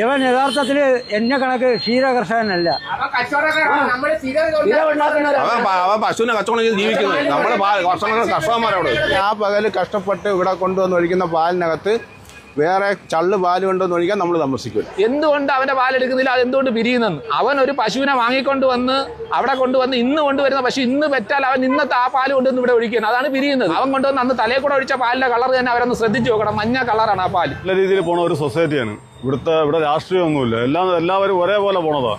ഇവൻ യഥാർത്ഥത്തിൽ എന്നെ കണക്ക് ക്ഷീര കർഷകനല്ല അപ്പൊ കച്ചവടക്കാരാണ് നമ്മൾ സ്ഥിരം തൊഴിലാളി. അവൻ പശുവിനെ കച്ചവടം ചെയ്ത് ജീവിക്കുന്നത്. നമ്മുടെ കർഷകന്മാരോട് ആ പകൽ കഷ്ടപ്പെട്ട് ഇവിടെ കൊണ്ടുവന്ന് ഒഴിക്കുന്ന പാലിനകത്ത് വേറെ ചള്ളു പാൽ കൊണ്ടുവന്ന് ഒഴിക്കാൻ നമ്മൾ താമസിക്കില്ല എന്തുകൊണ്ട് അവന്റെ പാലെടുക്കുന്നില്ല അത് എന്തുകൊണ്ട് പിരിയുന്നെന്ന് അവൻ ഒരു പശുവിനെ വാങ്ങിക്കൊണ്ട് വന്ന് അവിടെ കൊണ്ടുവന്ന് ഇന്ന് കൊണ്ടുവരുന്ന പശു ഇന്ന് പെറ്റാൽ അവൻ ഇന്നത്തെ ആ പാൽ കൊണ്ടുവന്ന് ഇവിടെ ഒഴിക്കുന്നത് അതാണ് പിരിയുന്നത് അവൻ കൊണ്ടുവന്ന് അന്ന് തലയിൽ കൂടെ ഒഴിച്ച പാലിന്റെ കളർ തന്നെ അവരൊന്ന് ശ്രദ്ധിച്ചു നോക്കണം. മഞ്ഞ കളറാണ് ആ പാൽ. നല്ല രീതിയിൽ പോണ ഒരു സൊസൈറ്റിയാണ്. ഇവിടുത്തെ ഇവിടെ രാഷ്ട്രീയമൊന്നുമില്ല. എല്ലാം എല്ലാവരും ഒരേപോലെ പോണതാ.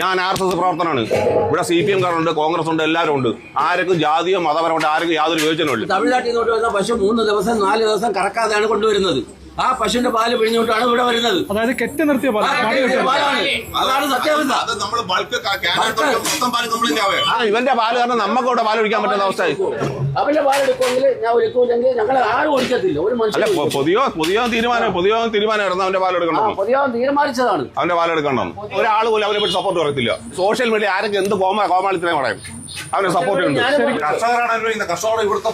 ഞാൻ ആർ എസ് എസ് പ്രവർത്തനമാണ് ഇവിടെ സി പി എം കാരുണ്ട് കോൺഗ്രസ് ഉണ്ട് എല്ലാവരും ഉണ്ട് ആർക്കും ജാതിയോ മതപരമായിട്ട് ആർക്കും യാതൊരു വിവേചനമില്ല തമിഴ്നാട്ടിൽ നിന്നോട്ട് വരുന്ന പശു മൂന്ന് ദിവസം നാല് ദിവസം കറക്കാതെയാണ് കൊണ്ടുവരുന്നത്. ആ പശുവിന്റെ പാൽ പിഴിഞ്ഞുകൊണ്ടാണ് ഇവിടെ വരുന്നത്. അതായത് കെട്ടി നിർത്തിയ പാൽ. പാലാണ്. അതാണ് സത്യാവസ്ഥ അത് നമ്മൾ ബൾക്ക് മൊത്തം പാൽ കംപ്ലൈന്റ് ആവേ ആ ഇവന്റെ പാൽ കാരണം നമുക്ക് ഇവിടെ പാൽ ഒഴിക്കാൻ പറ്റുന്ന അവസ്ഥ അവന്റെ പാലെടുക്കുമെങ്കിൽ ഞാൻ ഒരുക്കൂല്ലെങ്കിൽ ഞങ്ങൾ ആരും ഒഴിക്കത്തില്ല. ഒരു മനുഷ്യൻ പൊ- പൊതുവോ പൊതുവോ തീരുമാനം പൊതുവോ തീരുമാനമായിരുന്നു അവന്റെ പാൽ ആ എടുക്കണം പൊതുവാൻ തീരുമാനിച്ചതാണ്. അവന്റെ പാൽ എടുക്കണം. ഒരാൾ പോലും അവനെ പറ്റി സപ്പോർട്ട് പറയത്തില്ല. സോഷ്യൽ മീഡിയ ആരൊക്കെ എന്ത് കോമ കോമാളിത്തരം പറയും? അവന് സപ്പോർട്ട് ഉണ്ട്. കർഷകരാണ് അനുഭവിക്കുന്നത്. കർഷകർ ഇവിടുത്തെ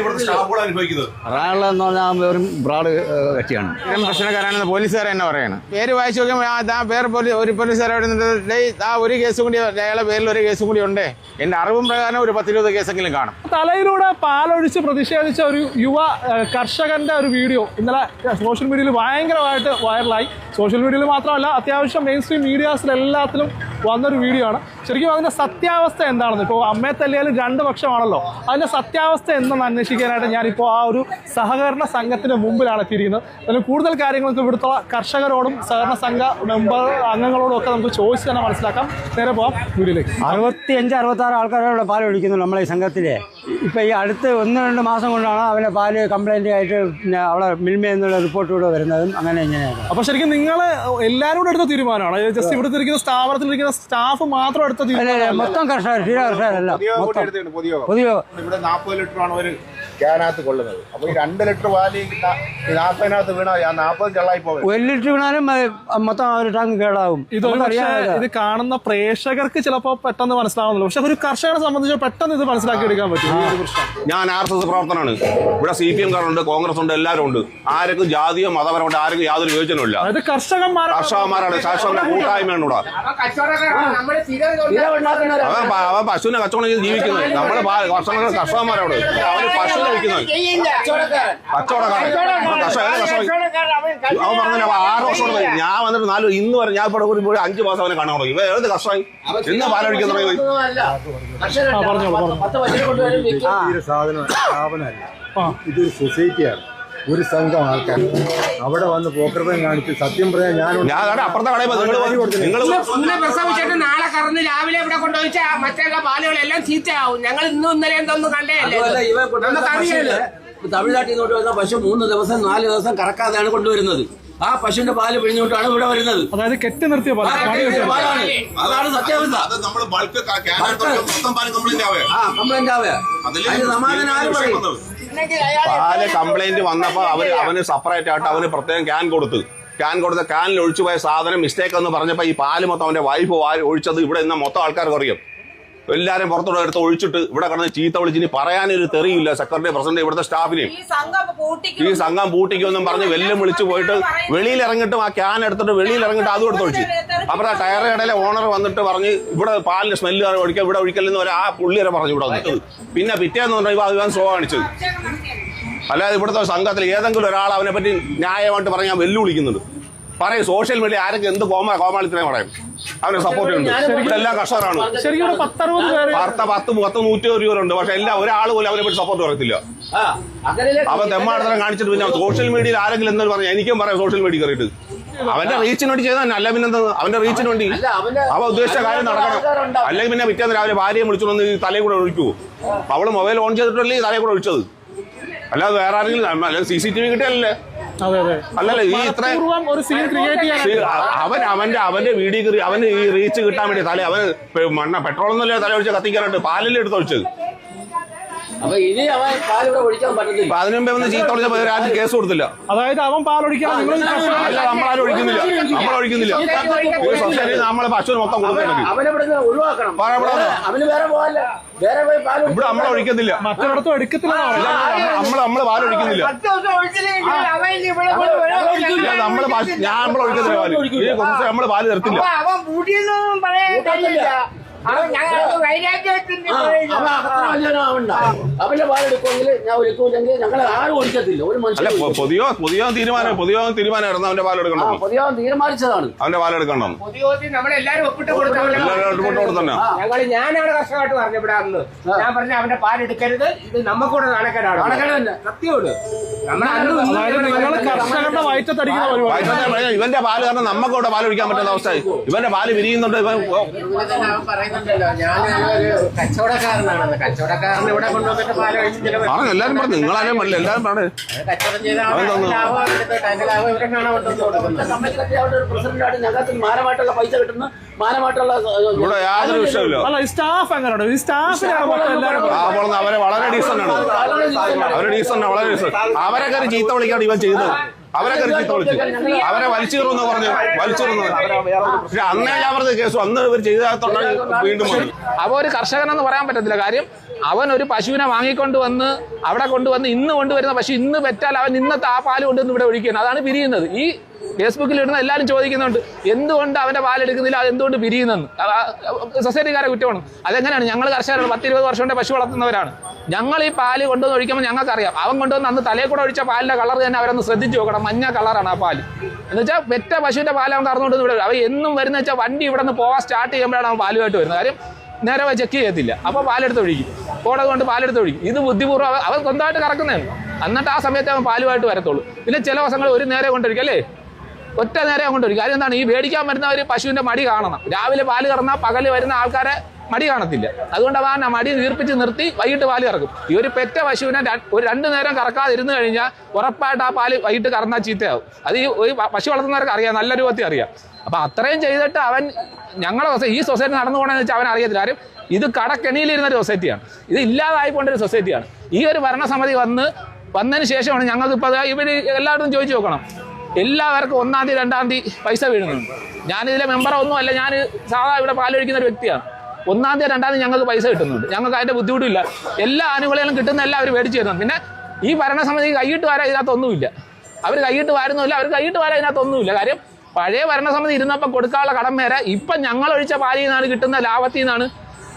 ഇവിടുത്തെ സ്റ്റാഫുകൾ അനുഭവിക്കുന്നത്. പറയാനുള്ളതെന്ന് പറഞ്ഞാൽ വെറും ബ്രാഡ് കക്ഷിയാണ്. പ്രശ്നക്കാരാണെന്ന് പോലീസുകാരെ തന്നെ പറയണം. പേര് വായിച്ചു നോക്കുമ്പോൾ ആ പേര് പോലീസ് ഒരു പോലീസുകാർ അവിടെ നിന്നിട്ട് ഡേയ് ആ ഒരു കേസും കൂടി അയാളെ പേരിൽ ഒരു കേസും കൂടി ഉണ്ട്. എന്റെ അറിവും പ്രകാരം ഒരു പത്തിരുപത് കേസെങ്കിലും കാണും. തലയിലൂടെ പാലൊഴിച്ച് പ്രതിഷേധിച്ച ഒരു യുവ കർഷകന്റെ ഒരു വീഡിയോ ഇന്നലെ സോഷ്യൽ മീഡിയയിൽ ഭയങ്കരമായിട്ട് വൈറലായി. സോഷ്യൽ മീഡിയയിൽ മാത്രമല്ല അത്യാവശ്യം മെയിൻ സ്ട്രീം മീഡിയാസിലെല്ലാത്തിലും വന്നൊരു വീഡിയോ ആണ്. ശരിക്കും അതിന്റെ സത്യാവസ്ഥ എന്താണെന്ന് ഇപ്പോൾ അമ്മയെ തല്ലിയാലും രണ്ട് പക്ഷമാണല്ലോ. അതിന്റെ സത്യാവസ്ഥ എന്തെന്ന് അന്വേഷിക്കാനായിട്ട് ഞാനിപ്പോൾ ആ ഒരു സഹകരണ സംഘത്തിന് മുമ്പിലാണ് എത്തിയിരിക്കുന്നത്. അതിന് കൂടുതൽ കാര്യങ്ങൾക്ക് ഇവിടുത്തെ കർഷകരോടും സഹകരണ സംഘ മെമ്പർ അംഗങ്ങളോടും ഒക്കെ നമുക്ക് ചോദിച്ച് തന്നെ മനസ്സിലാക്കാം. നേരെ പോകാം വീഡിയോയിലേക്ക്. അറുപത്തി അഞ്ച് അറുപത്തി ആറ് ആൾക്കാരോട് പാൽ ഒഴിക്കുന്നു നമ്മളെ ഈ സംഘത്തിലെ. ഇപ്പം ഈ അടുത്ത് ഒന്ന് രണ്ട് മാസം കൊണ്ടാണ് അവന്റെ പാൽ കംപ്ലൈന്റ് ആയിട്ട് പിന്നെ അവിടെ മിൽമയിൽ എന്നുള്ള റിപ്പോർട്ട് കൂടെ വരുന്നതും അങ്ങനെ ഇങ്ങനെയാണ് അപ്പോൾ ശരിക്കും നിങ്ങൾ എല്ലാവരും കൂടെ എടുത്ത തീരുമാനമാണ്? ജസ്റ്റ് ഇവിടുത്തെ ഇരിക്കുന്ന സ്ഥാപനത്തിലിരിക്കുന്ന സ്റ്റാഫ് മാത്രം എടുത്ത മൊത്തം കർഷകർ ക്ഷീര കർഷകരല്ല മൊത്തം. പൊതുവെ ഇവിടെ നാൽപ്പത് ലിറ്ററാണ് ഒരു ക്യാനകത്ത് കൊള്ളുന്നത്. അപ്പോൾ ഈ രണ്ട് ലിറ്റർ പാൽ ഈ നാൽപ്പതിനകത്ത് വീണാൽ ആ നാൽപ്പത് കള്ളായി പോകും ഒരു ലിറ്റർ വീണാലും മൊത്തം ഒരു ടാങ്ക് കേടാവും. ഇത്. ഇത് കാണുന്ന പ്രേക്ഷകർക്ക് ചിലപ്പോൾ പെട്ടെന്ന് മനസ്സിലാവുന്നില്ല. പക്ഷെ ഒരു കർഷകനെ സംബന്ധിച്ച് പെട്ടെന്ന് ഇത് മനസ്സിലാക്കി എടുക്കാൻ പറ്റും ഞാൻ ആർ എസ് എസ് പ്രവർത്തനമാണ് ഇവിടെ സി പി എം കാരുണ്ട് കോൺഗ്രസ് ഉണ്ട് എല്ലാവരും ഉണ്ട് ആർക്കും ജാതിയോ മതപരമായിട്ട് ആർക്കും യാതൊരു വിവേചനമില്ല അത് കർഷകന്മാർ കർഷകന്മാരാണ്. കർഷകരുടെ കൂട്ടായ്മയാണ് ഇവിടെ. അവൻ പശുവിനെ കച്ചവടം ചെയ്ത് ജീവിക്കുന്നത് നമ്മുടെ കർഷകന്മാരോട് അവന് വിൽക്കുന്നത് കച്ചവടക്കാരൻ. അവൻ അവൻ ആറ് വർഷം ഞാൻ വന്നിട്ട് നാല് ഇന്ന് വരെ ഞാൻ ഇവിടെ ഒരു അഞ്ച് മാസം അവനെ കാണാൻ തുടങ്ങി. ഇവ ഏത് കഷ്ടമായി? ഇന്ന് പാലടിക്കാൻ തുടങ്ങി. പറഞ്ഞോളൂ, സാധനം ഇതൊരു സൊസൈറ്റിയാണ് ഒരു സംഘം ആൾക്കാർ. അവിടെ വന്ന് പോക്കൃതം കാണിച്ച് സത്യം പറയാൻ ഞാൻ ഞാൻ അപ്പുറത്തെ കടയിൽ നിങ്ങൾ ഇന്ന് പ്രസവിച്ചിട്ട് നാളെ കറന്ന് രാവിലെ ഇവിടെ കൊണ്ടുവച്ച മറ്റുള്ള പാലുകളെല്ലാം ചീത്തയാവും. ഞങ്ങൾ ഇന്നും ഇന്നലെ എന്തൊന്നും കണ്ടേ അതുമല്ല ഇവ കൊണ്ടുവരുന്ന നമുക്കറിയാലോ പശുവിന് തമിഴ്നാട്ടിൽ നിന്നോട്ട് വരുന്ന പശു മൂന്ന് ദിവസം നാല് ദിവസം കറക്കാതെയാണ് കൊണ്ടുവരുന്നത്. ആ പശുവിന്റെ പാൽ പിഴിഞ്ഞോട്ടാണ് ഇവിടെ വരുന്നത്. അതായത് കെട്ടി നിർത്തിയ. പാലാണ്. അതാണ് സത്യാവസ്ഥ. കംപ്ലൈന്റ് ആവുക അതിന് സമാധാനം ആരും പറയും പാൽ കംപ്ലൈന്റ് വന്നപ്പോ അവർ അവന് സെപ്പറേറ്റ് ആയിട്ട് അവന് പ്രത്യേകം ക്യാൻ കൊടുത്തു. ക്യാൻ കൊടുത്ത ക്യാനിൽ ഒഴിച്ചു പോയ സാധനം മിസ്റ്റേക്ക് എന്ന് പറഞ്ഞപ്പോ ഈ പാൽ മൊത്തം അവന്റെ വൈഫ് ഒഴിച്ചത് ഇവിടെ ഇന്ന് മൊത്തം ആൾക്കാർക്ക് അറിയാം എല്ലാരും പുറത്തോടെ എടുത്ത് ഒഴിച്ചിട്ട് ഇവിടെ കിടന്ന് ചീത്ത വിളിച്ച് ഇനി പറയാനൊരു തെറിയില്ല സെക്രട്ടറി പ്രസിഡന്റ് ഇവിടുത്തെ സ്റ്റാഫിനെയും ഈ സംഘം പൂട്ടിക്കൊന്നും പൂട്ടിക്കുമെന്നും പറഞ്ഞ് വെല്ലും വിളിച്ചു പോയിട്ട് വെളിയിൽ ഇറങ്ങിട്ടും ആ ക്യാൻ എടുത്തിട്ട് വെളിയിൽ ഇറങ്ങിട്ട് അതും എടുത്ത് ഒഴിച്ചു. അപ്പൊ ആ ടയർ കടയിലെ ഓണർ വന്നിട്ട് പറഞ്ഞ് ഇവിടെ പാലിന്റെ സ്മെല്ല് ഒഴിക്കുക ഇവിടെ ഒഴിക്കലെന്ന് പറയാൻ ആ പുള്ളി വരെ പറഞ്ഞു ഇവിടെ വന്നിട്ട്. പിന്നെ പിറ്റേന്ന് പറഞ്ഞാൽ ഇവ ഇവൻ സോ കാണിച്ചത്. അല്ലാതെ ഇവിടുത്തെ സംഘത്തിൽ ഏതെങ്കിലും ഒരാൾ അവനെ പറ്റി ന്യായമായിട്ട് പറഞ്ഞാൽ വെല്ലു വെല്ലുവിളിക്കുന്നുണ്ട്. പറയും സോഷ്യൽ മീഡിയ ആരൊക്കെ എന്ത് കോമ കോമാളിത്തരം പറയും. അവരെ സപ്പോർട്ട് ഉണ്ട് ഇതെല്ലാം എല്ലാ കർഷകരാണ് ശരിക്കും പത്തറുപത് പേര് പത്ത് പത്ത് നൂറ്റി ഒരു പേരുണ്ട് പക്ഷെ എല്ലാ ഒരാൾ പോലും അവരെ പറ്റി സപ്പോർട്ട് പറയത്തില്ല. അവൻ തെമ്മാടത്തരം കാണിച്ചിട്ട് പിന്നെ സോഷ്യൽ മീഡിയയിൽ ആരെങ്കിലും എന്തെങ്കിലും പറഞ്ഞു എനിക്കും പറയാം സോഷ്യൽ മീഡിയ കയറിയിട്ട്. അവന്റെ റീച്ചിന് വേണ്ടി ചെയ്താൽ അല്ല പിന്നെ അവന്റെ റീച്ചിന് വേണ്ടി. അല്ല അവ ഉദ്ദേശിച്ച കാര്യം നടക്കണം. അല്ലെങ്കിൽ പിന്നെ പിറ്റേന്ന് രാവിലെ ഭാര്യയെ വിളിച്ചു വന്ന് ഈ തലയിൽ കൂടെ ഒഴിക്കൂ. അവൾ മൊബൈൽ ഓൺ ചെയ്തിട്ടല്ലേ തലയിൽ കൂടെ ഒഴിച്ചത്? അല്ലാതെ വേറെ ആരെങ്കിലും സി സി ടി വി കിട്ടിയല്ലേ അല്ലല്ല ഈ ഇത്ര അവൻ അവന്റെ അവന്റെ വീഡിയോ അവന് ഈ റീച്ച് കിട്ടാൻ വേണ്ടി തല അവൻ മണ്ണ പെട്രോൾ ഒന്നല്ലേ തല ഒഴിച്ച് കത്തിക്കാനായിട്ട് പാലല്ലേ എടുത്ത് ഒഴിച്ചത്. അപ്പൊ ഇനി അവൻ പാലിവിടെ ഒഴിക്കാൻ പറ്റത്തില്ല. അപ്പൊ അതിനു മുമ്പേ ഒന്ന് ചീത്ത വിളിച്ചപ്പോ ആരും കേസ് കൊടുത്തില്ല. അതായത് അവൻ പാലൊഴിക്കണം നിങ്ങൾ അല്ല നമ്മളാരും ഒഴിക്കുന്നില്ല. നമ്മളൊഴിക്കുന്നില്ല സൊസൈറ്റി നമ്മളെ പശുവിന് മൊത്തം കൊടുക്കുന്നുണ്ട്. അവന് വേറെ പോകാല്ല വേറെ പോയി പാൽ ഇവിടെ നമ്മളെ ഒഴിക്കുന്നില്ല മറ്റൊരിടത്തും എടുക്കത്തില്ല നമ്മൾ നമ്മൾ പാൽ ഒഴിക്കുന്നില്ല. നമ്മൾ ഞാൻ നമ്മളെ പാൽ. നമ്മൾ പാൽ തരത്തില്ല. അവൻ പറയാൻ അവന്റെ പാലെടുക്കുമെങ്കിൽ ഞാൻ ഞങ്ങൾ ആരും ഒഴിക്കത്തില്ല ഒരു മനുഷ്യൻ പൊതുയോ പൊതുയോ തീരുമാനം പൊതുയോ തീരുമാനമായിരുന്നു അവന്റെ പാലെടുക്കണം എടുക്കണ്ടോ തീരുമാനിച്ചതാണ്. അവന്റെ പാലെടുക്കണം നമ്മളെല്ലാരും ഒപ്പിട്ട് കൊടുത്തു ഞങ്ങൾ ഞാനാണ് കർഷകമായിട്ട് പറഞ്ഞു ഇവിടെ അന്ന് ഞാൻ പറഞ്ഞ അവന്റെ പാലെടുക്കരുത് ഇത് നമുക്കൂടെ നാണക്കേടാണ്. ഇവന്റെ പാൽ കാരണം നമ്മക്കൂടെ പാൽ പാൽ ഒഴിക്കാൻ പറ്റുന്ന അവസ്ഥ ഇവന്റെ പാൽ വിരിയുന്നുണ്ട് ഇവൻ പറയുന്നുണ്ടല്ലോ ഞാൻ ഒരു കച്ചവടക്കാരനാണെന്ന്. കച്ചവടക്കാരൻ ഇവിടെ കൊണ്ടുവന്നിട്ട് പാൽ ഒഴിച്ചിട്ട് പറഞ്ഞു എല്ലാരും പറഞ്ഞു. നിങ്ങളാരും പറഞ്ഞില്ല എല്ലാരും പറഞ്ഞു കച്ചവടം ചെയ്ത അവൻ തന്നു. ലാഭം എടുത്തിട്ട് അതിന്റെ ലാഭം ഇവരൊക്കെയാണ് കൊണ്ടുവന്ന് കൊടുക്കുന്നത്. കമ്മിറ്റി അവിടെ ഒരു പ്രസിഡന്റായിട്ട് ഞങ്ങൾക്ക് മാനമായിട്ടുള്ള പൈസ കിട്ടുന്ന. മാനമായിട്ടുള്ള ഇവിടെ യാതൊരു വിഷയമില്ല അല്ല ഈ സ്റ്റാഫ് എങ്ങനെയാണ് ഈ സ്റ്റാഫിനാണ് അവരെ വളരെ ഡീസന്റ് ആണ്. അവരെ ഡീസന്റ് വളരെ ഡീസന്റ് അവരെ കയറി ചീത്ത വിളിക്കാണ് ഇവൻ ചെയ്തത് അവരെ കരുതിത്തോളിച്ചു വിളിച്ചു അവരെ വലിച്ചീറുന്ന് പറഞ്ഞു. വലിച്ചീറുന്നു പക്ഷെ അന്നേ ഞാൻ പറഞ്ഞ കേസ് അന്ന് ഇവർ ചെയ്താൽ വീണ്ടും അപ്പൊ ഒരു കർഷകനെന്ന് പറയാൻ പറ്റത്തില്ല. കാര്യം അവൻ ഒരു പശുവിനെ വാങ്ങിക്കൊണ്ട് വന്ന് അവിടെ കൊണ്ടുവന്ന് ഇന്ന് കൊണ്ടുവരുന്ന പശു ഇന്ന് പെറ്റാൽ അവൻ ഇന്നത്തെ ആ പാൽ കൊണ്ടുവന്ന് ഇവിടെ ഒഴിക്കുന്നത് അതാണ് പിരിയുന്നത്. ഈ ഫേസ്ബുക്കിൽ ഇടുന്ന എല്ലാവരും ചോദിക്കുന്നുണ്ട് എന്തുകൊണ്ട് അവന്റെ പാലെടുക്കുന്നില്ല അത് എന്തുകൊണ്ട് പിരിയുന്നെന്ന്? സൊസൈറ്റിക്കാരെ കുറ്റമാണ്. അതെങ്ങനെയാണ്? ഞങ്ങൾ കർഷകരാണ്. പത്ത് ഇരുപത് വർഷം കൊണ്ട് പശു വളർത്തുന്നവരാണ്. ഞങ്ങൾ ഈ പാൽ കൊണ്ടുവന്ന് ഒഴിക്കുമ്പോൾ ഞങ്ങൾക്കറിയാം. അവൻ കൊണ്ടുവന്ന് അന്ന് തലയിൽ കൂടെ ഒഴിച്ച പാലിന്റെ കളർ തന്നെ അവരൊന്ന് ശ്രദ്ധിച്ചു നോക്കണം. മഞ്ഞ കളറാണ് ആ പാൽ. എന്ന് വെച്ചാൽ പെറ്റ പശുവിന്റെ പാൽ അവൻ കറന്നുകൊണ്ട് ഇവിടെ അവൻ എന്നും വരുന്ന വെച്ചാൽ വണ്ടി ഇവിടെ നിന്ന് പോകാൻ സ്റ്റാർട്ട് ചെയ്യുമ്പോഴാണ് അവൻ പാലുമായിട്ട് വരുന്നത്. കാര്യം നേരെ പോയി ചെക്ക് ചെയ്യത്തില്ല. അപ്പോൾ പാലെടുത്ത് ഒഴിക്കും. കോടതി കൊണ്ട് പാലെടുത്ത് ഒഴിക്കും. ഇത് ബുദ്ധിപൂർവം അവൻ സ്വന്തമായിട്ട് കറക്കുന്നതാണ്. എന്നിട്ട് ആ സമയത്ത് അവൻ പാലുമായിട്ട് വരത്തുള്ളൂ. പിന്നെ ചില ദിവസങ്ങൾ ഒരു നേരെ കൊണ്ടൊഴിക്കും അല്ലേ? ഒറ്റ നേരെ കൊണ്ടൊഴിക്കും. കാര്യം എന്താണ്? ഈ മേടിക്കാൻ വരുന്നവർ പശുവിന്റെ മടി കാണണം. രാവിലെ പാൽ കറന്നാൽ പകൽ വരുന്ന ആൾക്കാരെ മടി കാണത്തില്ല. അതുകൊണ്ട് അവൻ ആ മടി വീർപ്പിച്ച് നിർത്തി വൈകിട്ട് പാൽ കറക്കും. ഈ ഒരു പെറ്റ പശുവിനെ ഒരു രണ്ട് നേരം കറക്കാതിരുന്ന് കഴിഞ്ഞാൽ ഉറപ്പായിട്ട് ആ പാൽ വൈകിട്ട് കറന്നാൽ ചീത്തയാവും. അത് ഈ ഒരു പശു വളർത്തുന്നവർക്ക് അറിയാം. നല്ല രൂപത്തിൽ അറിയാം. അപ്പൊ അത്രയും ചെയ്തിട്ട് അവൻ ഞങ്ങളെ സൊസൈ- ഈ സൊസൈറ്റി നടന്നു പോകണമെന്ന് വെച്ചാൽ അവൻ അറിയത്തില്ല. ആരും ഇത് കടക്കെണിയിലിരുന്ന ഒരു സൊസൈറ്റിയാണ്. ഇത് ഇല്ലാതായിക്കൊണ്ടൊരു സൊസൈറ്റിയാണ്. ഈ ഒരു ഭരണസമിതി വന്ന് വന്നതിന് ശേഷമാണ് ഞങ്ങൾക്ക് ഇപ്പോൾ ഇവർ എല്ലാവരും ചോദിച്ചു നോക്കണം. എല്ലാവർക്കും ഒന്നാം തീയതി രണ്ടാം തീയതി പൈസ വീഴുന്നുണ്ട്. ഞാനിതിലെ മെമ്പറോ ഒന്നും അല്ല. ഞാൻ സാധാ ഇവിടെ പാലൊഴിക്കുന്ന ഒരു വ്യക്തിയാണ്. ഒന്നാം തീയതി രണ്ടാം തീയതി ഞങ്ങൾക്ക് പൈസ കിട്ടുന്നുണ്ട്. ഞങ്ങൾക്ക് അതിന്റെ ബുദ്ധിമുട്ടില്ല. എല്ലാ ആനുകൂല്യങ്ങളും കിട്ടുന്ന എല്ലാം അവർ മേടിച്ചു തരുന്നുണ്ട്. പിന്നെ ഈ ഭരണസമിതി കൈയിട്ട് വരാൻ ഇതിനകത്തൊന്നുമില്ല. അവർ കൈയിട്ട് വാരുന്നില്ല അവർ കൈയിട്ട് വരാൻ ഇതിനകത്തൊന്നുമില്ല. കാര്യം പഴയ ഭരണസമിതി ഇരുന്നപ്പോൾ കൊടുക്കാനുള്ള കടം വരെ ഇപ്പം ഞങ്ങൾ ഒഴിച്ച പാലിൽ നിന്നാണ് കിട്ടുന്ന ലാഭത്തിൽ നിന്നാണ്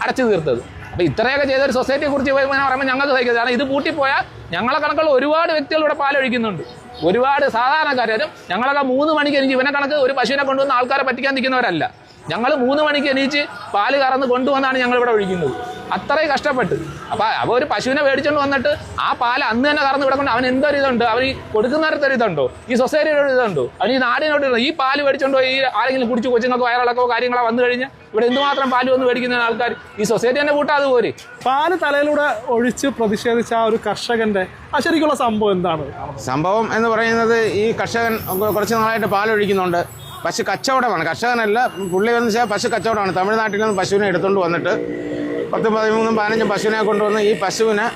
അടച്ചു തീർത്തത്. അപ്പൊ ഇത്രയൊക്കെ ചെയ്ത ഒരു സൊസൈറ്റിയെ കുറിച്ച് പറയുമ്പോൾ ഞങ്ങൾക്ക് സഹിക്കുന്നത് കാരണം ഇത് പൂട്ടിപ്പോയാൽ ഞങ്ങളെ കണക്കുള്ള ഒരുപാട് വ്യക്തികൾ ഇവിടെ പാലൊഴിക്കുന്നുണ്ട് ഒരുപാട് സാധാരണക്കാരും ഞങ്ങളൊക്കെ മൂന്ന് മണിക്ക് എനിക്ക് ഇവനെ കണക്ക് ഒരു പശുവിനെ കൊണ്ടുവന്ന ആൾക്കാരെ പറ്റിക്കാൻ നിൽക്കുന്നവരല്ല. ഞങ്ങൾ മൂന്ന് മണിക്ക് എണീച്ച് പാൽ കറന്ന് കൊണ്ടുവന്നാണ് ഞങ്ങൾ ഇവിടെ ഒഴിക്കുന്നത്. അത്രയും കഷ്ടപ്പെട്ട്. അപ്പൊ അവ ഒരു പശുവിനെ മേടിച്ചോണ്ട് വന്നിട്ട് ആ പാൽ അന്ന് തന്നെ കറന്ന് കിടക്കൊണ്ട് കൊണ്ട് അവൻ എന്തൊരു ഇതുണ്ട്? അവൻ ഈ കൊടുക്കുന്നവരത്തെ ഒരു ഇതുണ്ടോ? ഈ സൊസൈറ്റിയുടെ ഒരു ഇതുണ്ടോ? അവൻ ഈ നാടിനോട് ഇതുണ്ടോ? ഈ പാൽ മേടിച്ചോണ്ട് പോയി ഈ ആരെങ്കിലും കുടിച്ച് കൊച്ചുങ്ങൾക്ക് വയറിളക്കോ കാര്യങ്ങളോ വന്നു കഴിഞ്ഞാൽ ഇവിടെ എന്തുമാത്രം പാൽ വന്ന് മേടിക്കുന്ന ആൾക്കാർ ഈ സൊസൈറ്റി തന്നെ കൂട്ടാതെ പോരെ. പാൽ തലയിലൂടെ ഒഴിച്ച് പ്രതിഷേധിച്ച ആ ഒരു കർഷകന്റെ ആ ശരിക്കുള്ള സംഭവം എന്താണ്? സംഭവം എന്ന് പറയുന്നത് ഈ കർഷകൻ കുറച്ച് നാളായിട്ട് പാലൊഴിക്കുന്നുണ്ട് പശു കച്ചവടമാണ്. കർഷകനല്ല പുള്ളി എന്ന് വെച്ചാൽ പശു കച്ചവടമാണ്. തമിഴ്നാട്ടിൽ നിന്ന് പശുവിനെ എടുത്തുകൊണ്ട് വന്നിട്ട് പത്ത് പതിമൂന്നും പതിനഞ്ചും പശുവിനെ കൊണ്ടുവന്ന് ഈ പശുവിനെ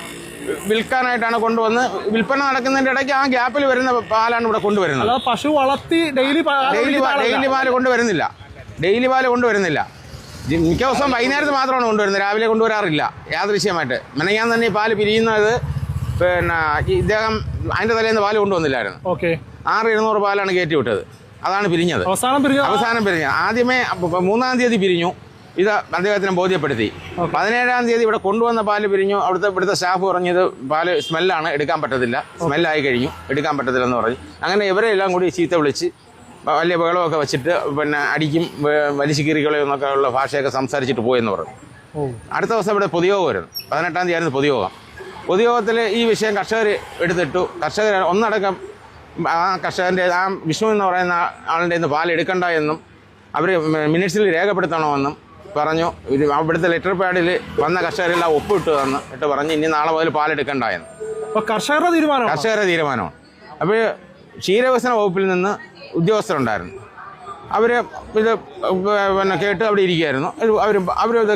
വിൽക്കാനായിട്ടാണ് കൊണ്ടുവന്ന് വിൽപ്പന നടക്കുന്നതിന്റെ ഇടയ്ക്ക് ആ ഗ്യാപ്പിൽ വരുന്ന പാലാണ് ഇവിടെ കൊണ്ടുവരുന്നത്. പശു വളർത്തി ഡെയിലി ഡെയിലി ഡെയിലി പാൽ കൊണ്ടുവരുന്നില്ല. ഡെയിലി പാൽ കൊണ്ടുവരുന്നില്ല. മിക്ക ദിവസം വൈകുന്നേരത്ത് മാത്രമാണ് കൊണ്ടുവരുന്നത്. രാവിലെ കൊണ്ടുവരാറില്ല. യാദൃശ്യമായിട്ട്. മെനയാൻ തന്നെ ഈ പാൽ പിരിയുന്നത് പിന്നെ ഇദ്ദേഹം അതിന്റെ തലേന്ന് പാൽ കൊണ്ടുവന്നില്ലായിരുന്നു. ഓക്കെ. ആറ് ഇരുന്നൂറ് പാലാണ് കയറ്റി വിട്ടത്. അതാണ് പിരിഞ്ഞത്. അവസാനം പിരിഞ്ഞത് അവസാനം പിരിഞ്ഞത്. ആദ്യമേ മൂന്നാം തീയതി പിരിഞ്ഞു. ഇത് അദ്ദേഹത്തിന് ബോധ്യപ്പെടുത്തി. പതിനേഴാം തീയതി ഇവിടെ കൊണ്ടുവന്ന പാൽ പിരിഞ്ഞു. അവിടുത്തെ ഇവിടുത്തെ സ്റ്റാഫ് പറഞ്ഞത് പാൽ സ്മെല്ലാണ് എടുക്കാൻ പറ്റത്തില്ല. സ്മെല്ലായി കഴിഞ്ഞു. എടുക്കാൻ പറ്റത്തില്ലെന്ന് പറഞ്ഞു. അങ്ങനെ ഇവരെ എല്ലാം കൂടി ചീത്ത വിളിച്ച് വലിയ ബഹളമൊക്കെ വെച്ചിട്ട് പിന്നെ അടിക്കും വലിച്ചു കീറികളോ എന്നൊക്കെ ഉള്ള ഭാഷയൊക്കെ സംസാരിച്ചിട്ട് പോയെന്ന് പറഞ്ഞു. അടുത്ത ദിവസം ഇവിടെ പൊതുയോഗം വരുന്നു. പതിനെട്ടാം തീയതി ആയിരുന്നു പൊതുയോഗം. പൊതുയോഗത്തിൽ ഈ വിഷയം കർഷകർ എടുത്തിട്ടു. കർഷകർ ഒന്നടക്കം ആ കർഷകന്റെ ആ വിഷ്ണു എന്ന് പറയുന്ന ആളിന്റെ നിന്ന് പാൽ എടുക്കണ്ട എന്നും അവർ മിനിറ്റ്സിൽ രേഖപ്പെടുത്തണമെന്നും പറഞ്ഞു ഇത് അവിടുത്തെ ലെറ്റർ പാഡിൽ വന്ന കർഷകരെല്ലാം ഒപ്പിട്ട് തന്ന്. ഇട്ട് പറഞ്ഞു ഇനി നാളെ മുതൽ പാലെടുക്കണ്ട എന്ന് അപ്പൊ കർഷകരുടെ തീരുമാനം കർഷകരുടെ തീരുമാനമാണ്. അപ്പോൾ ക്ഷീരവികസന വകുപ്പിൽ നിന്ന് ഉദ്യോഗസ്ഥരുണ്ടായിരുന്നു. അവർ ഇത് പിന്നെ കേട്ട് അവിടെ ഇരിക്കുകയായിരുന്നു. അവർ അവർ ഇത്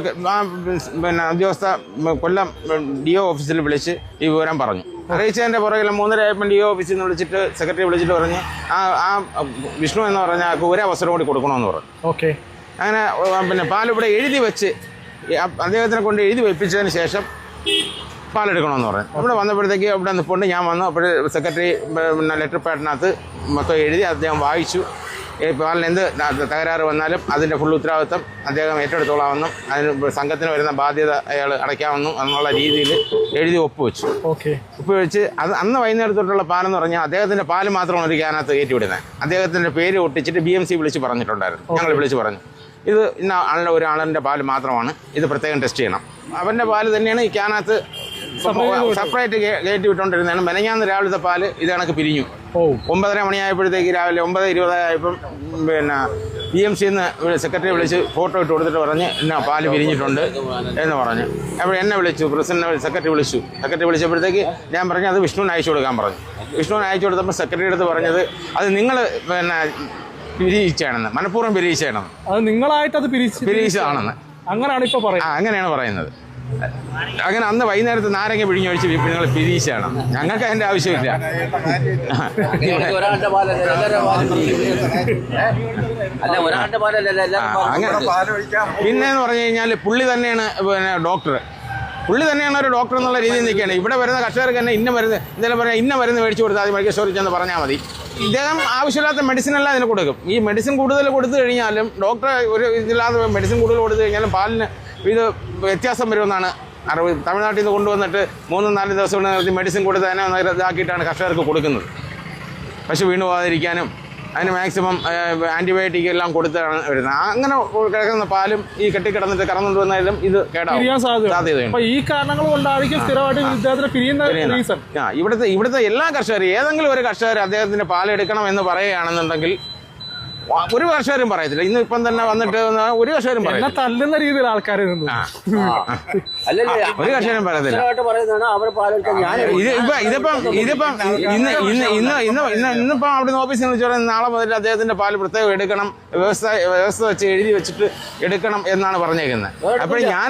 പിന്നെ ഉദ്യോഗസ്ഥ കൊല്ലം ഡി ഒ ഓഫീസിൽ വിളിച്ച് ഈ വിവരം പറഞ്ഞു. അറിയിച്ചതിന്റെ പുറകിൽ മൂന്നര ആയപ്പോൾ ഡി ഒ ഓഫീസിൽ നിന്ന് വിളിച്ചിട്ട് സെക്രട്ടറി വിളിച്ചിട്ട് പറഞ്ഞ് ആ ആ വിഷ്ണു എന്ന് പറഞ്ഞ ഒരു അവസരം കൂടി കൊടുക്കണമെന്ന് പറഞ്ഞു. ഓക്കെ. അങ്ങനെ പിന്നെ പാലിവിടെ എഴുതി വെച്ച് അദ്ദേഹത്തിനെ കൊണ്ട് എഴുതി വെപ്പിച്ചതിന് ശേഷം പാലെടുക്കണമെന്ന് പറഞ്ഞു. ഇവിടെ വന്നപ്പോഴത്തേക്ക് ഇവിടെ നിൽപ്പുണ്ട് ഞാൻ വന്നു. അപ്പോൾ സെക്രട്ടറി പിന്നെ ലെറ്റർ പാഡിനകത്ത് മൊത്തം എഴുതി അദ്ദേഹം വായിച്ചു. പാലിന് എന്ത് തകരാറ് വന്നാലും അതിന്റെ ഫുൾ ഉത്തരവാദിത്വം അദ്ദേഹം ഏറ്റെടുത്തോളാമെന്നും അതിന് സംഘത്തിന് വരുന്ന ബാധ്യത അയാൾ അടയ്ക്കാമെന്നും എന്നുള്ള രീതിയിൽ എഴുതി ഒപ്പുവെച്ചു. ഓക്കെ. ഒപ്പുവെച്ച് അത് അന്ന് വൈകുന്നേരത്തോട്ടുള്ള പാലെന്ന് പറഞ്ഞാൽ അദ്ദേഹത്തിന്റെ പാൽ മാത്രമാണ് ഒരു ക്യാനകത്ത് കയറ്റിവിടുന്നത് അദ്ദേഹത്തിന്റെ പേര് ഒട്ടിച്ചിട്ട് ബി എം സി വിളിച്ച് പറഞ്ഞിട്ടുണ്ടായിരുന്നു. ഞങ്ങൾ വിളിച്ച് പറഞ്ഞു. ഇത് ഇന്ന ആളുടെ ഒരാളിന്റെ പാൽ മാത്രമാണ്. ഇത് പ്രത്യേകം ടെസ്റ്റ് ചെയ്യണം. അവന്റെ പാൽ തന്നെയാണ് ഈ ക്യാനകത്ത് സെപ്പറേറ്റ് കയറ്റി വിട്ടുകൊണ്ടിരുന്നതാണ്. മെനഞ്ഞാന്ന് രാവിലത്തെ പാൽ ഇത് കണക്ക് പിരിഞ്ഞു ഒമ്പതര മണിയായപ്പോഴത്തേക്ക് രാവിലെ ഒമ്പത് ഇരുപതായപ്പം പിന്നെ പി എം സിന്ന് സെക്രട്ടറി വിളിച്ച് ഫോട്ടോ ഇട്ട് കൊടുത്തിട്ട് പറഞ്ഞ് എന്നാ പാൽ പിരിഞ്ഞിട്ടുണ്ട് എന്ന് പറഞ്ഞു. അപ്പോൾ എന്നെ വിളിച്ചു പ്രസിഡന്റ് സെക്രട്ടറി വിളിച്ചു. സെക്രട്ടറി വിളിച്ചപ്പോഴത്തേക്ക് ഞാൻ പറഞ്ഞു അത് വിഷ്ണുവിന് അയച്ചു കൊടുക്കാൻ പറഞ്ഞു. വിഷ്ണുവിന് അയച്ചു കൊടുത്തപ്പോൾ സെക്രട്ടറി അടുത്ത് പറഞ്ഞത് അത് നിങ്ങൾ പിന്നെ പിരിയിച്ചാണെന്ന് മനഃപൂർവം പിരിയിച്ചാണെന്ന് അത് നിങ്ങളായിട്ട് അത് പിരിച്ച് പിരിയിച്ചതാണെന്ന് അങ്ങനെയാണ് ഇപ്പൊ പറയുന്നത്. അങ്ങനെയാണ് പറയുന്നത്. അങ്ങനെ അന്ന് വൈകുന്നേരത്ത് നാരങ്ങ പിഴിഞ്ഞൊഴിച്ച് നിങ്ങൾ പിരിയിച്ചാണ് ഞങ്ങൾക്ക് അതിന്റെ ആവശ്യമില്ല. പിന്നെ എന്ന് പറഞ്ഞു കഴിഞ്ഞാൽ പുള്ളി തന്നെയാണ് പിന്നെ ഡോക്ടർ. പുള്ളി തന്നെയാണ് ഒരു ഡോക്ടർ എന്നുള്ള രീതിയിൽ നിൽക്കുകയാണ്. ഇവിടെ വരുന്ന കർഷകർക്ക് തന്നെ ഇന്ന മരുന്ന് എന്തെങ്കിലും പറയാം ഇന്ന മരുന്ന് മേടിച്ചു കൊടുത്താൽ മതി മെഡിക്കൽ സ്റ്റോറിൽ ചെന്ന് പറഞ്ഞാൽ മതി. ഇദ്ദേഹം ആവശ്യമില്ലാത്ത മെഡിസിൻ എല്ലാം ഇതിന് കൊടുക്കും. ഈ മെഡിസിൻ കൂടുതൽ കൊടുത്തു കഴിഞ്ഞാലും ഡോക്ടറെ ഒരു ഇതില്ലാതെ മെഡിസിൻ കൂടുതൽ കൊടുത്തു കഴിഞ്ഞാലും പാലിന് ഇത് വ്യത്യാസം വരുമെന്നാണ് അറിവ്. തമിഴ്നാട്ടിൽ നിന്ന് കൊണ്ടുവന്നിട്ട് മൂന്നും നാല് ദിവസം കൊണ്ട് മെഡിസിൻ കൊടുത്ത് ഒന്ന് ഇതാക്കിയിട്ടാണ് കർഷകർക്ക് കൊടുക്കുന്നത്. പശു വീണു പോകാതിരിക്കാനും അതിന് മാക്സിമം ആന്റിബയോട്ടിക് എല്ലാം കൊടുത്താണ് വരുന്നത്. അങ്ങനെ കിടക്കുന്ന പാലും ഈ കെട്ടിക്കിടന്നിട്ട് കറന്നുകൊണ്ട് വന്നാലും ഇത് കേടാവും. സാധ്യതയുണ്ട്. ഈ കാരണങ്ങൾ കൊണ്ടായിരിക്കും സ്ഥിരമായിട്ട് പിരിയുന്ന റീസൺ ഇവിടുത്തെ ഇവിടുത്തെ എല്ലാ കർഷകരും ഏതെങ്കിലും ഒരു കർഷകർ അദ്ദേഹത്തിന്റെ പാലെടുക്കണം എന്ന് പറയുകയാണെന്നുണ്ടെങ്കിൽ ഒരു കർഷകരും പറയത്തില്ല. ഇന്ന് ഇപ്പം തന്നെ വന്നിട്ട് ഒരു കർഷകരും പറയില്ല തല്ലുന്ന രീതിയിൽ നിന്നു. അല്ലല്ലേ ഒരു പറയത്തില്ല. ഇതിപ്പം ഇതിപ്പം ഇന്ന് ഇന്ന് ഇന്ന് ഇന്ന് ഇന്ന് ഇന്നിപ്പം ഓഫീസിൽ നിന്ന് വിളിച്ചു പറഞ്ഞാൽ നാളെ മുതൽ അദ്ദേഹത്തിന്റെ പാൽ പ്രത്യേകം എടുക്കണം വ്യവസ്ഥ വ്യവസ്ഥ വെച്ച് എഴുതി വെച്ചിട്ട് എടുക്കണം എന്നാണ് പറഞ്ഞേക്കുന്നത്. അപ്പോൾ ഞാൻ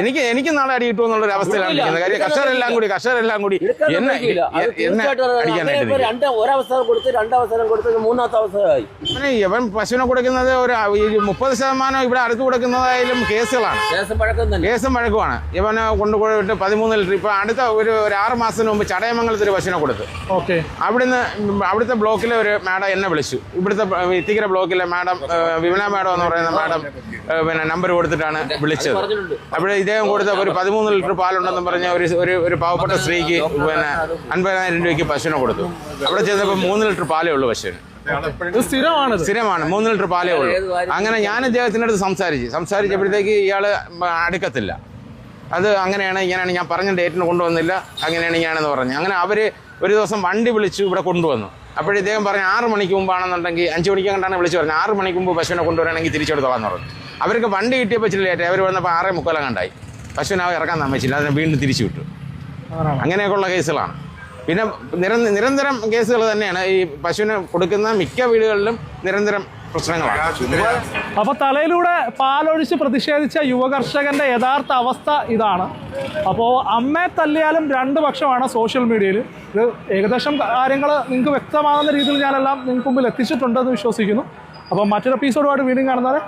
എനിക്ക് എനിക്ക് നാളെ അടി കിട്ടുമെന്നുള്ള ഒരു അവസ്ഥയിലാണ് ഇരിക്കുന്നത്. കാര്യം കർഷകരെല്ലാം കൂടി കർഷകരെല്ലാം കൂടി എന്നെ സമ്മതിക്കില്ല. അത് എന്നെ തീർച്ചയായിട്ടും അടിക്കാനായിട്ട് അങ്ങനെ ഇപ്പൊ നിൽക്കും. രണ്ട് ഒരവസരം കൊടുത്ത് രണ്ടവസരം കൊടുത്ത് മൂന്നാമത്തെ അവസരമായി. പിന്നെ ഇവൻ പശുവിനെ കൊടുക്കുന്നത് ഒരു മുപ്പത് ശതമാനം ഇവിടെ അടുത്ത് കൊടുക്കുന്നതായാലും കേസുകളാണ്. പഴക്കം കേസും വഴക്കുമാണ് ഇവനെ കൊണ്ടുപോയിട്ട് പതിമൂന്ന് ലിറ്റർ ഇപ്പൊ അടുത്ത ഒരു ഒരു ആറ് മാസത്തിന് മുമ്പ് ചടയമംഗലത്ത് ഒരു പശുവിനെ കൊടുത്തു. ഓക്കെ. അവിടുന്ന് അവിടുത്തെ ബ്ലോക്കിലെ ഒരു മാഡം എന്നെ വിളിച്ചു. ഇവിടുത്തെ ഇത്തിക്കര ബ്ലോക്കിലെ മാഡം വിമല മാഡം എന്ന് പറയുന്ന മാഡം പിന്നെ നമ്പർ കൊടുത്തിട്ടാണ് വിളിച്ചത്. അവിടെ ഇദ്ദേഹം കൊടുത്ത ഒരു പതിമൂന്ന് ലിറ്റർ പാലുണ്ടെന്ന് പറഞ്ഞ ഒരു ഒരു ഒരു പാവപ്പെട്ട സ്ത്രീക്ക് പിന്നെ അൻപതിനായിരം രൂപയ്ക്ക് പശുവിനെ കൊടുത്തു. അവിടെ ചെന്നപ്പോൾ മൂന്ന് ലിറ്റർ പാലേ ഉള്ളൂ പശുവിന്. സ്ഥിരമാണ് സ്ഥിരമാണ്. മൂന്ന് ലിറ്റർ പാലേ ഉള്ളൂ. അങ്ങനെ ഞാൻ ഇദ്ദേഹത്തിന്റെ അടുത്ത് സംസാരിച്ചു. സംസാരിച്ചപ്പോഴത്തേക്ക് ഇയാൾ അടുക്കത്തില്ല. അത് അങ്ങനെയാണ് ഇങ്ങനെയാണ് ഞാൻ പറഞ്ഞ ഡേറ്റിന് കൊണ്ടുവന്നില്ല അങ്ങനെയാണ് ഇങ്ങനെയാണെന്ന് പറഞ്ഞു. അങ്ങനെ അവർ ഒരു ദിവസം വണ്ടി വിളിച്ചു ഇവിടെ കൊണ്ടുവന്നു. അപ്പോൾ ഇദ്ദേഹം പറഞ്ഞു ആറ് മണിക്ക് മുമ്പാണെന്നുണ്ടെങ്കിൽ അഞ്ച് മണിക്ക് കണ്ടാണ് വിളിച്ചു പറഞ്ഞു ആറ് മണിക്ക് മുമ്പ് പശുവിനെ കൊണ്ടുവരാണെങ്കിൽ തിരിച്ചെടുത്തോളാം എന്ന് പറഞ്ഞു. അവർക്ക് വണ്ടി കിട്ടിയപ്പോൾ ഇച്ചിരി ലേറ്റ് അവർ വന്നപ്പോൾ ആറേ മുക്കാലം കണ്ടായി പശുവിനാവ് ഇറക്കാൻ സമ്മതിച്ചില്ല. അതിനെ വീണ്ടും തിരിച്ചു വിട്ടു. അങ്ങനെയൊക്കെയുള്ള കേസുകളാണ്. പിന്നെ നിര- നിരന്തരം കേസുകൾ തന്നെയാണ്. ഈ പശുവിനെ കൊടുക്കുന്ന മിക്ക വീടുകളിലും നിരന്തരം പ്രശ്നങ്ങളാണ്. അപ്പൊ തലയിലൂടെ പാലൊഴിച്ച് പ്രതിഷേധിച്ച യുവകർഷകന്റെ യഥാർത്ഥ അവസ്ഥ ഇതാണ്. അപ്പോൾ അമ്മയെ തല്ലിയാലും രണ്ട് പക്ഷമാണ് സോഷ്യൽ മീഡിയയിൽ. ഇത് ഏകദേശം കാര്യങ്ങൾ നിങ്ങൾക്ക് വ്യക്തമാകുന്ന രീതിയിൽ ഞാനെല്ലാം നിങ്ങൾക്ക് മുമ്പിൽ എത്തിച്ചിട്ടുണ്ടെന്ന് വിശ്വസിക്കുന്നു. അപ്പോൾ മറ്റൊരു എപ്പിസോഡുമായിട്ട് വീണ്ടും കാണുന്നവരെ